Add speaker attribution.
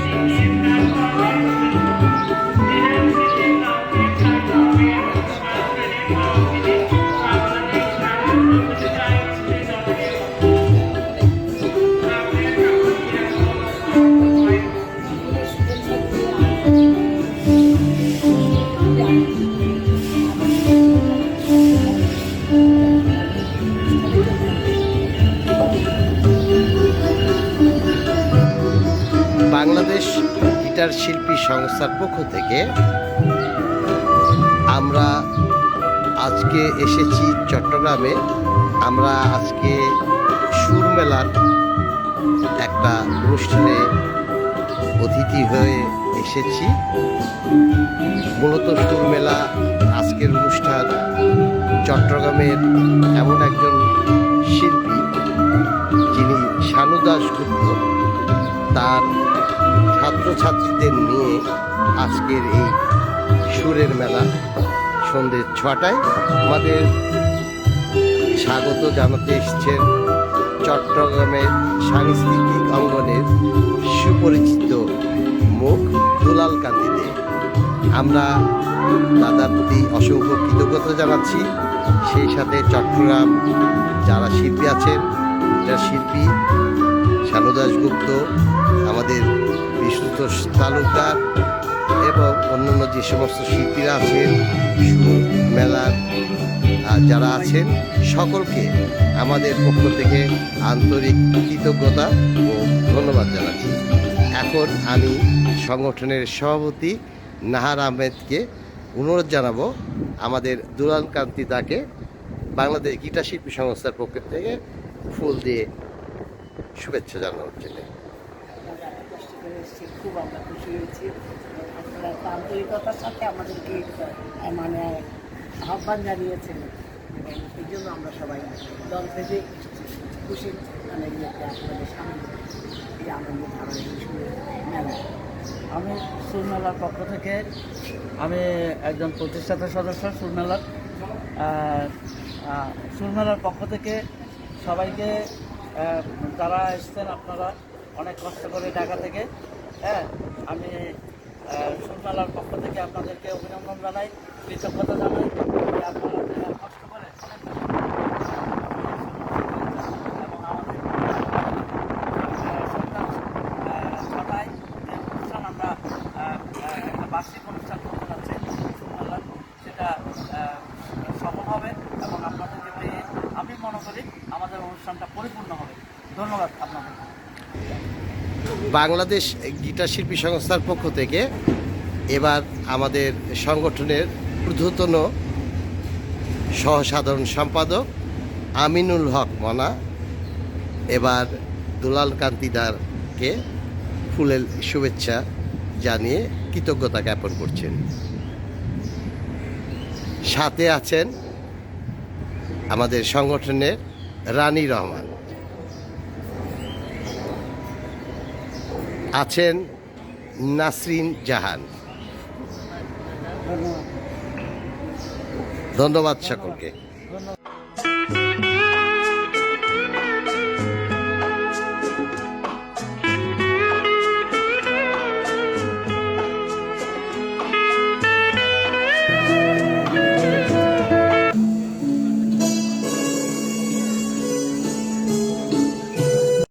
Speaker 1: Thank you. Bangladesh guitar শিল্পী সংস্থার পক্ষ থেকে আমরা আজকে এসেছি চট্টগ্রামে। আমরা আজকে সুর মেলার একটা অনুষ্ঠানে অতিথি হয়ে এসেছি। মূলত সুর মেলা আজকের অনুষ্ঠান চট্টগ্রামের এমন একজন শিল্পী যিনি শানু দাশগুপ্ত। তার ছাত্রছাত্রীদের নিয়ে আজকের এই সুরের মেলা। সন্ধ্যে ছটায় আমাদের স্বাগত জানাতে এসছেন চট্টগ্রামের সাংস্কৃতিক অঙ্গনের সুপরিচিত মুখ দুলাল কান্তিতে। আমরা দাদার প্রতি অসংখ্য কৃতজ্ঞতা জানাচ্ছি। সেই সাথে চট্টগ্রাম যারা শিল্পী আছেন শিল্পী শানু দাশগুপ্ত, আমাদের বিশুদ্ধ তালুকদার এবং অন্যান্য যে সমস্ত শিল্পীরা আছেন মেলার যারা আছেন, সকলকে আমাদের পক্ষ থেকে আন্তরিক কৃতজ্ঞতা ও ধন্যবাদ জানাচ্ছি। এখন আমি সংগঠনের সভাপতি নাহার আহমেদকে অনুরোধ জানাব আমাদের দুলাল কান্তি তাকে বাংলাদেশ গীতা শিল্পী সংস্থার পক্ষ থেকে ফুল দিয়ে শুভেচ্ছা জানানোর জন্য।
Speaker 2: খুব আমরা খুশি হয়েছি আপনারা আন্তরিকতার সাথে আমাদেরকে মানে আহ্বান জানিয়েছেন এই জন্য আমরা সবাই দল থেকে খুশি মানে আপনাদের সামনে এই আনন্দ ধারা
Speaker 3: আমি সুরমেলার পক্ষ থেকে, আমি একজন প্রতিষ্ঠাতা সদস্য সুরমেলার। সুরমেলার পক্ষ থেকে সবাইকে যারা এসছেন আপনারা অনেক কষ্ট করে ঢাকা থেকে। হ্যাঁ আমি সুরমালার পক্ষ থেকে আপনাদেরকে অভিনন্দন জানাই, কৃতজ্ঞতা জানাই যে আপনারা যে কষ্ট করে অনেক এবং আমাদের সন্তান ছটায় যে অনুষ্ঠান আমরা আহ, আহ, একটা বার্ষিক অনুষ্ঠান করতে যাচ্ছি সুরমাল্লার সেটা আহ, সফল হবে এবং আপনাদেরকে পেয়ে আমি মনে করি আমাদের অনুষ্ঠানটা পরিপূর্ণ হবে
Speaker 1: বাংলাদেশ গীটার শিল্পী সংস্থার পক্ষ থেকে এবার আমাদের সংগঠনের ঊর্ধ্বতন সহসাধারণ সম্পাদক আমিনুল হক মনা এবার দুলাল কান্তিদারকে ফুলের শুভেচ্ছা জানিয়ে কৃতজ্ঞতা জ্ঞাপন করছেন। সাথে আছেন আমাদের সংগঠনের রানী রহমান। আছেন নাসরিন জাহান।
Speaker 2: ধন্যবাদ
Speaker 1: সকলকে।